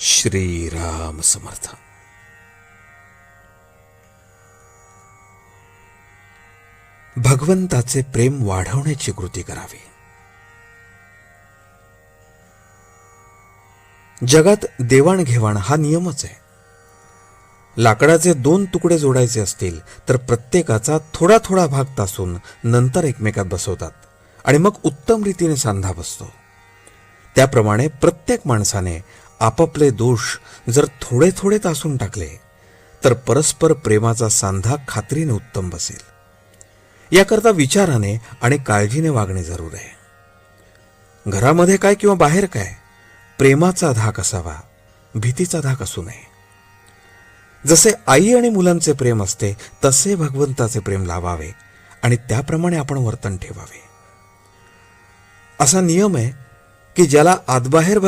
श्रीराम समर्थ. भगवंताचे प्रेम वाढवण्याची कृती करावी. जगात देवाणघेवाण हा नियमच आहे. लाकडाचे दोन तुकडे जोडायचे असतील तर प्रत्येकाचा थोडा थोडा भाग तासून नंतर एकमेकात बसवतात आणि मग उत्तम रीतीने सांधा बसतो. त्याप्रमाणे प्रत्येक माणसाने आपापले दोष जर थोडे थोडे तासून टाकले तर परस्पर प्रेमाचा सांधा खात्रीने उत्तम बसेल. याकरता विचाराने आणि काळजीने वागणे जरूर आहे. घरामध्ये काय किंवा बाहेर काय प्रेमाचा धाक असावा भीतीचा धाक असू नये. जसे आई आणि मुलांचे प्रेम असते तसे भगवंताचे प्रेम लावावे आणि त्याप्रमाणे आपण वर्तन ठेवावे. असा नियम आहे की ज्याला आतबाहेर भगवंत